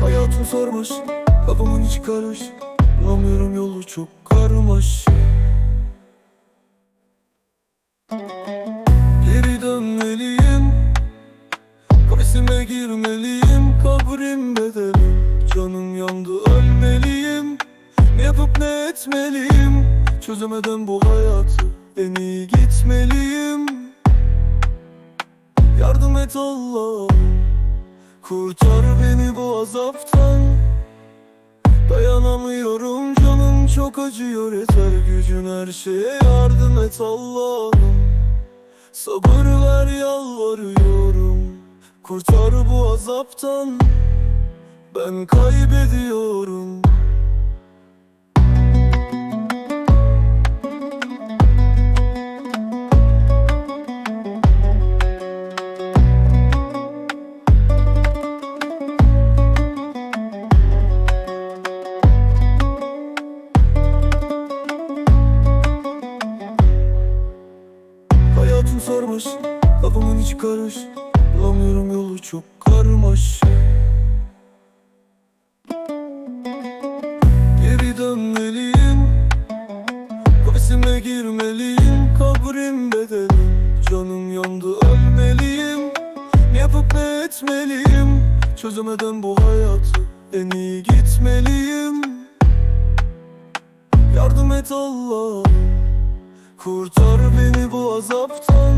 Hayatım sarmış Kafamın içi karış. Bulamıyorum yolu çok karmaş Kabrim bedelim Canım yandı ölmeliyim. Yapıp ne etmeliyim? Çözemeden bu hayatı En iyi gitmeliyim. Yardım et Allah'ım Kurtar beni bu azaptan. Dayanamıyorum canım çok acıyor. Yeter gücün her şeye yardım et Allah'ım. Sabır ver yalvarıyorum Kurtar bu azaptan. Ben kaybediyorum. Hayatım sarmış Kafamın içi karış çok karmaş Geri dönmeliyim. Kafesime girmeliyim. Kabrim bedelim Canım yandı ölmeliyim. Ne yapıp ne etmeliyim? Çözemeden bu hayatı En iyi gitmeliyim. Yardım et Allah'ım. Kurtar beni bu azaptan.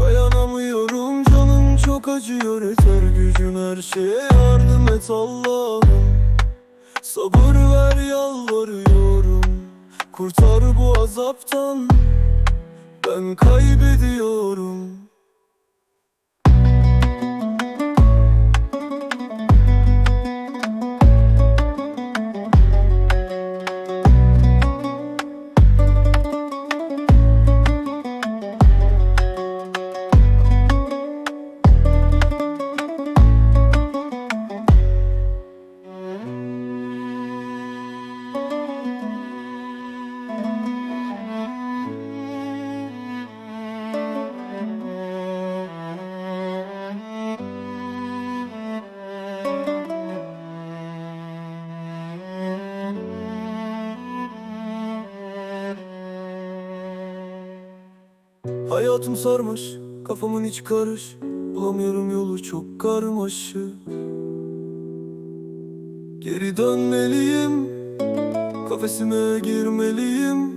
Dayanamıyorum çok acıyor Yeter gücün her şeye yardım et Allah'ım. Sabır ver yalvarıyorum. Kurtar bu azaptan. Ben kaybediyorum Hayatım sarmış Kafamın içi karış. Bulamıyorum yolu çok karmaşık. Geri dönmeliyim Kafesime girmeliyim.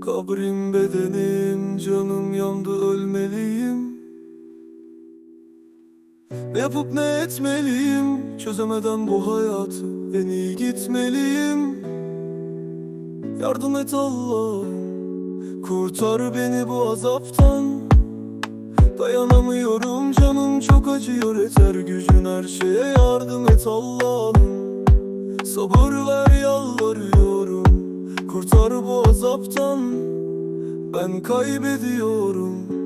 Kabrim bedenim Canım yandı ölmeliyim. Ne yapıp ne etmeliyim Çözemeden bu hayatı En iyi gitmeliyim. Yardım et Allah'ım Kurtar beni bu azaptan. Dayanamıyorum canım çok acıyor. Yeter gücün her şeye yardım et Allah'ım. Sabır ver yalvarıyorum. Kurtar bu azaptan. Ben kaybediyorum